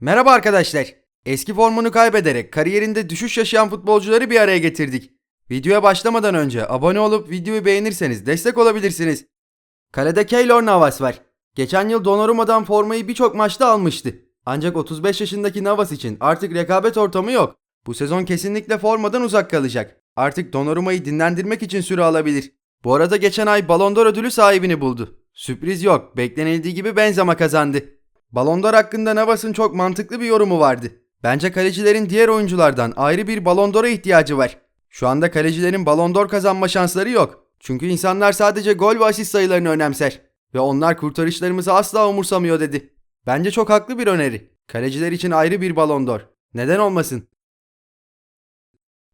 Merhaba arkadaşlar. Eski formunu kaybederek kariyerinde düşüş yaşayan futbolcuları bir araya getirdik. Videoya başlamadan önce abone olup videoyu beğenirseniz destek olabilirsiniz. Kalede Keylor Navas var. Geçen yıl Donnarumma'dan formayı birçok maçta almıştı. Ancak 35 yaşındaki Navas için artık rekabet ortamı yok. Bu sezon kesinlikle formadan uzak kalacak. Artık Donnarumma'yı dinlendirmek için süre alabilir. Bu arada geçen ay Ballon d'Or ödülü sahibini buldu. Sürpriz yok. Beklenildiği gibi Benzema kazandı. Ballon d'Or hakkında Navas'ın çok mantıklı bir yorumu vardı. Bence kalecilerin diğer oyunculardan ayrı bir Ballon d'Or'a ihtiyacı var. Şu anda kalecilerin Ballon d'Or kazanma şansları yok. Çünkü insanlar sadece gol ve asist sayılarını önemser. Ve onlar kurtarışlarımızı asla umursamıyor dedi. Bence çok haklı bir öneri. Kaleciler için ayrı bir Ballon d'Or. Neden olmasın?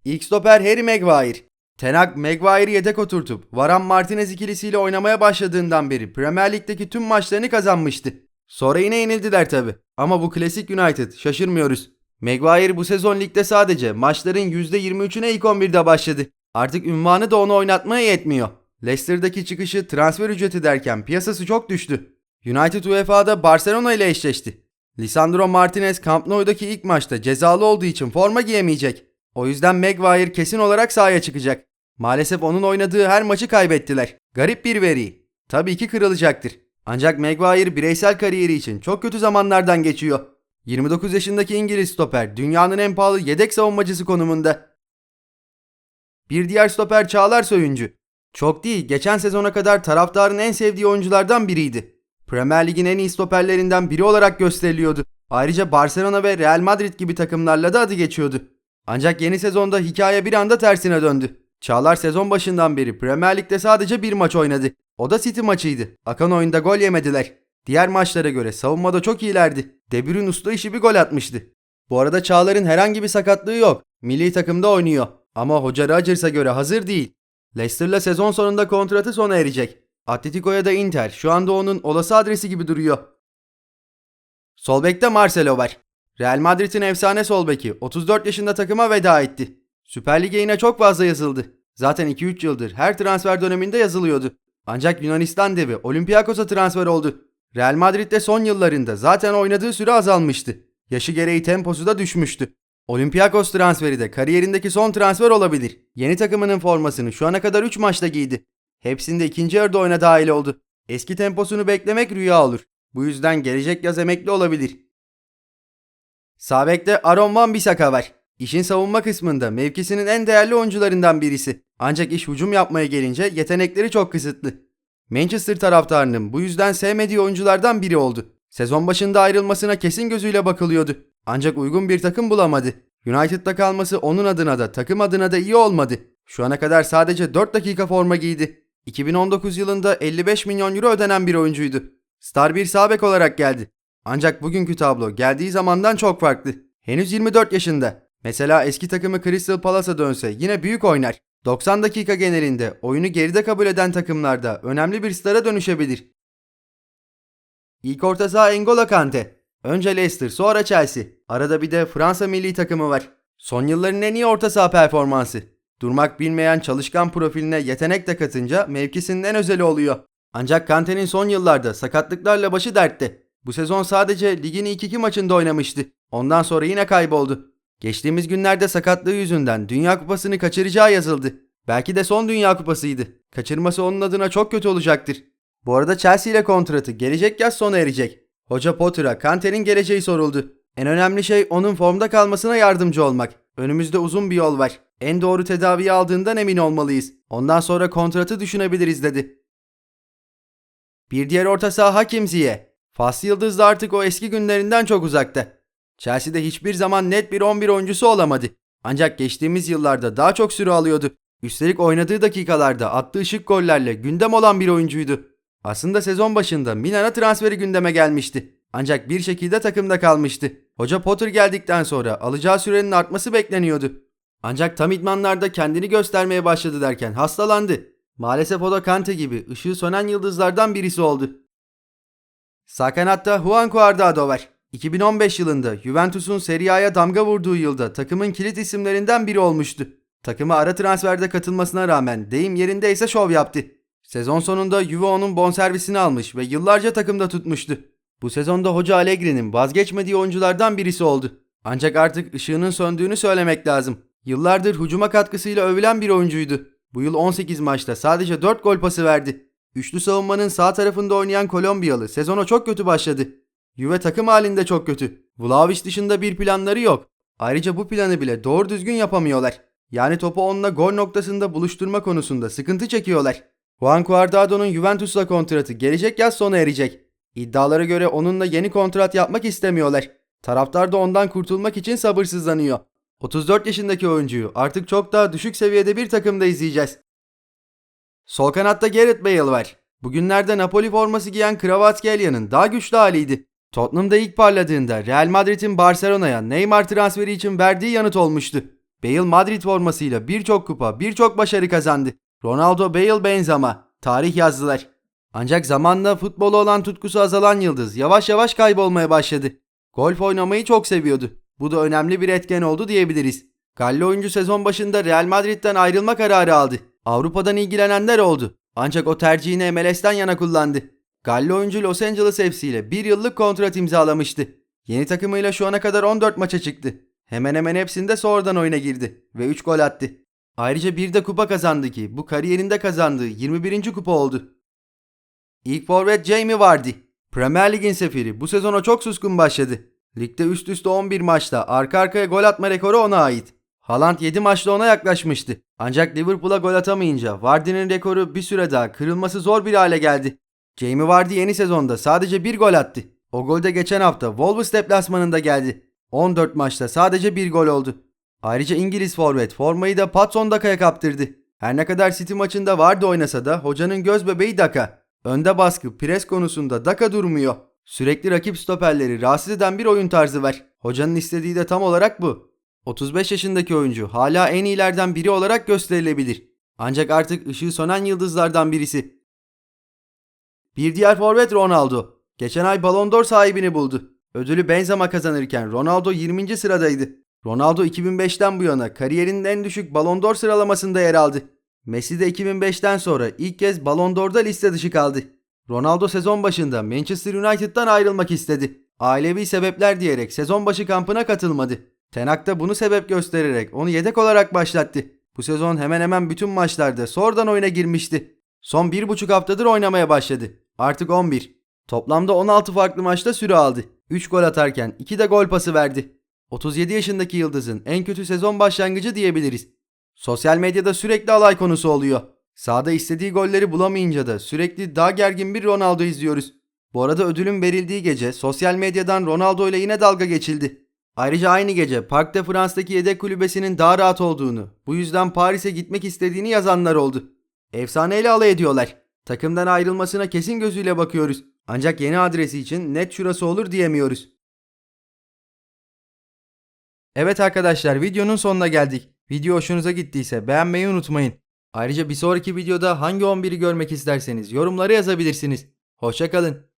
İlk stoper Harry Maguire. Ten Hag Maguire'i yedek oturtup Varan Martinez ikilisiyle oynamaya başladığından beri Premier Lig'deki tüm maçlarını kazanmıştı. Sonra yine yenildiler tabi. Ama bu klasik United şaşırmıyoruz. Maguire bu sezon ligde sadece maçların %23'üne ilk 11'de başladı. Artık ünvanı da onu oynatmaya yetmiyor. Leicester'daki çıkışı transfer ücreti derken piyasası çok düştü. United UEFA'da Barcelona ile eşleşti. Lisandro Martinez Camp Nou'daki ilk maçta cezalı olduğu için forma giyemeyecek. O yüzden Maguire kesin olarak sahaya çıkacak. Maalesef onun oynadığı her maçı kaybettiler. Garip bir veri. Tabii ki kırılacaktır. Ancak Maguire bireysel kariyeri için çok kötü zamanlardan geçiyor. 29 yaşındaki İngiliz stoper dünyanın en pahalı yedek savunmacısı konumunda. Bir diğer stoper Çağlar Soyuncu. Çok değil, geçen sezona kadar taraftarın en sevdiği oyunculardan biriydi. Premier Lig'in en iyi stoperlerinden biri olarak gösteriliyordu. Ayrıca Barcelona ve Real Madrid gibi takımlarla da adı geçiyordu. Ancak yeni sezonda hikaye bir anda tersine döndü. Çağlar sezon başından beri Premier Lig'de sadece bir maç oynadı. O da City maçıydı. Akan oyunda gol yemediler. Diğer maçlara göre savunmada çok iyilerdi. De Bruyne usta işi bir gol atmıştı. Bu arada Çağlar'ın herhangi bir sakatlığı yok. Milli takımda oynuyor. Ama hoca Rodgers'a göre hazır değil. Leicester'la sezon sonunda kontratı sona erecek. Atletico'ya da Inter şu anda onun olası adresi gibi duruyor. Sol bekte Marcelo var. Real Madrid'in efsane sol beki 34 yaşında takıma veda etti. Süper Lig'e yine çok fazla yazıldı. Zaten 2-3 yıldır her transfer döneminde yazılıyordu. Ancak Yunanistan devi Olympiakos'a transfer oldu. Real Madrid'de son yıllarında zaten oynadığı süre azalmıştı. Yaşı gereği temposu da düşmüştü. Olympiakos transferi de kariyerindeki son transfer olabilir. Yeni takımının formasını şu ana kadar 3 maçta giydi. Hepsinde ikinci yarıda oyuna dahil oldu. Eski temposunu beklemek rüya olur. Bu yüzden gelecek yaz emekli olabilir. Sağ bekte Aaron Van Bissaka var. İşin savunma kısmında mevkisinin en değerli oyuncularından birisi. Ancak iş hücum yapmaya gelince yetenekleri çok kısıtlı. Manchester taraftarının bu yüzden sevmediği oyunculardan biri oldu. Sezon başında ayrılmasına kesin gözüyle bakılıyordu. Ancak uygun bir takım bulamadı. United'da kalması onun adına da takım adına da iyi olmadı. Şu ana kadar sadece 4 dakika forma giydi. 2019 yılında 55 milyon euro ödenen bir oyuncuydu. Star bir sağ bek olarak geldi. Ancak bugünkü tablo geldiği zamandan çok farklı. Henüz 24 yaşında. Mesela eski takımı Crystal Palace'a dönse yine büyük oynar. 90 dakika genelinde oyunu geride kabul eden takımlarda önemli bir stara dönüşebilir. İlk orta saha N'Golo Kante. Önce Leicester sonra Chelsea. Arada bir de Fransa milli takımı var. Son yılların en iyi orta saha performansı. Durmak bilmeyen çalışkan profiline yetenek de katınca mevkisinin en özeli oluyor. Ancak Kante'nin son yıllarda sakatlıklarla başı dertte. Bu sezon sadece ligin ilk iki maçında oynamıştı. Ondan sonra yine kayboldu. Geçtiğimiz günlerde sakatlığı yüzünden Dünya Kupası'nı kaçıracağı yazıldı. Belki de son Dünya Kupası'ydı. Kaçırması onun adına çok kötü olacaktır. Bu arada Chelsea ile kontratı gelecek yaz sona erecek. Hoca Potter'a Kante'nin geleceği soruldu. En önemli şey onun formda kalmasına yardımcı olmak. Önümüzde uzun bir yol var. En doğru tedaviyi aldığından emin olmalıyız. Ondan sonra kontratı düşünebiliriz dedi. Bir diğer orta saha Hakim Ziyech. Faslı Yıldız da artık o eski günlerinden çok uzakta. Chelsea'de hiçbir zaman net bir 11 oyuncusu olamadı. Ancak geçtiğimiz yıllarda daha çok süre alıyordu. Üstelik oynadığı dakikalarda attığı şık gollerle gündem olan bir oyuncuydu. Aslında sezon başında Milan'a transferi gündeme gelmişti. Ancak bir şekilde takımda kalmıştı. Hoca Potter geldikten sonra alacağı sürenin artması bekleniyordu. Ancak tam idmanlarda kendini göstermeye başladı derken hastalandı. Maalesef o da Kante gibi ışığı sönen yıldızlardan birisi oldu. Sağ kanatta Juan Cuadrado var. 2015 yılında Juventus'un Serie A'ya damga vurduğu yılda takımın kilit isimlerinden biri olmuştu. Takıma ara transferde katılmasına rağmen deyim yerindeyse şov yaptı. Sezon sonunda Juve onun bonservisini almış ve yıllarca takımda tutmuştu. Bu sezonda Hoca Allegri'nin vazgeçmediği oyunculardan birisi oldu. Ancak artık ışığının söndüğünü söylemek lazım. Yıllardır hücuma katkısıyla övülen bir oyuncuydu. Bu yıl 18 maçta sadece 4 gol pası verdi. Üçlü savunmanın sağ tarafında oynayan Kolombiyalı sezona çok kötü başladı. Juve takım halinde çok kötü. Vlahovic dışında bir planları yok. Ayrıca bu planı bile doğru düzgün yapamıyorlar. Yani topu onunla gol noktasında buluşturma konusunda sıkıntı çekiyorlar. Juan Cuadrado'nun Juventus'la kontratı gelecek yaz sona erecek. İddialara göre onunla yeni kontrat yapmak istemiyorlar. Taraftar da ondan kurtulmak için sabırsızlanıyor. 34 yaşındaki oyuncuyu artık çok daha düşük seviyede bir takımda izleyeceğiz. Sol kanatta Gareth Bale var. Bugünlerde Napoli forması giyen Kvaratskhelia daha güçlü haliydi. Tottenham'da ilk parladığında Real Madrid'in Barcelona'ya Neymar transferi için verdiği yanıt olmuştu. Bale Madrid formasıyla birçok kupa, birçok başarı kazandı. Ronaldo, Bale, Benzema tarih yazdılar. Ancak zamanla futbola olan tutkusu azalan yıldız yavaş yavaş kaybolmaya başladı. Golf oynamayı çok seviyordu. Bu da önemli bir etken oldu diyebiliriz. Galli oyuncu sezon başında Real Madrid'den ayrılma kararı aldı. Avrupa'dan ilgilenenler oldu. Ancak o tercihini MLS'ten yana kullandı. Galli oyuncu Los Angeles FC ile bir yıllık kontrat imzalamıştı. Yeni takımıyla şu ana kadar 14 maça çıktı. Hemen hemen hepsinde sonradan oyuna girdi ve 3 gol attı. Ayrıca bir de kupa kazandı ki bu kariyerinde kazandığı 21. kupa oldu. İlk forvet Jamie Vardy. Premier Lig'in sefiri bu sezona çok suskun başladı. Ligde üst üste 11 maçta arka arkaya gol atma rekoru ona ait. Haaland 7 maçta ona yaklaşmıştı. Ancak Liverpool'a gol atamayınca Vardy'nin rekoru bir süre daha kırılması zor bir hale geldi. Jamie Vardy yeni sezonda sadece bir gol attı. O gol de geçen hafta Wolves deplasmanında geldi. 14 maçta sadece bir gol oldu. Ayrıca İngiliz forvet formayı da Patson Daka'ya kaptırdı. Her ne kadar City maçında Vardy oynasa da hocanın göz bebeği Daka. Önde baskı, pres konusunda Daka durmuyor. Sürekli rakip stoperleri rahatsız eden bir oyun tarzı var. Hocanın istediği de tam olarak bu. 35 yaşındaki oyuncu hala en iyilerden biri olarak gösterilebilir. Ancak artık ışığı sönen yıldızlardan birisi. Bir diğer forvet Ronaldo. Geçen ay Ballon d'Or sahibini buldu. Ödülü Benzema kazanırken Ronaldo 20. sıradaydı. Ronaldo 2005'ten bu yana kariyerinin en düşük Ballon d'Or sıralamasında yer aldı. Messi de 2005'ten sonra ilk kez Ballon d'Or'da liste dışı kaldı. Ronaldo sezon başında Manchester United'dan ayrılmak istedi. Ailevi sebepler diyerek sezon başı kampına katılmadı. Ten Hag da bunu sebep göstererek onu yedek olarak başlattı. Bu sezon hemen hemen bütün maçlarda sonradan oyuna girmişti. Son bir buçuk haftadır oynamaya başladı. Artık 11. Toplamda 16 farklı maçta süre aldı. 3 gol atarken 2 de gol pası verdi. 37 yaşındaki yıldızın en kötü sezon başlangıcı diyebiliriz. Sosyal medyada sürekli alay konusu oluyor. Sahada istediği golleri bulamayınca da sürekli daha gergin bir Ronaldo izliyoruz. Bu arada ödülün verildiği gece sosyal medyadan Ronaldo ile yine dalga geçildi. Ayrıca aynı gece Park de France'daki yedek kulübesinin daha rahat olduğunu, bu yüzden Paris'e gitmek istediğini yazanlar oldu. Efsaneyle alay ediyorlar. Takımdan ayrılmasına kesin gözüyle bakıyoruz. Ancak yeni adresi için net şurası olur diyemiyoruz. Evet arkadaşlar videonun sonuna geldik. Video hoşunuza gittiyse beğenmeyi unutmayın. Ayrıca bir sonraki videoda hangi 11'i görmek isterseniz yorumlara yazabilirsiniz. Hoşçakalın.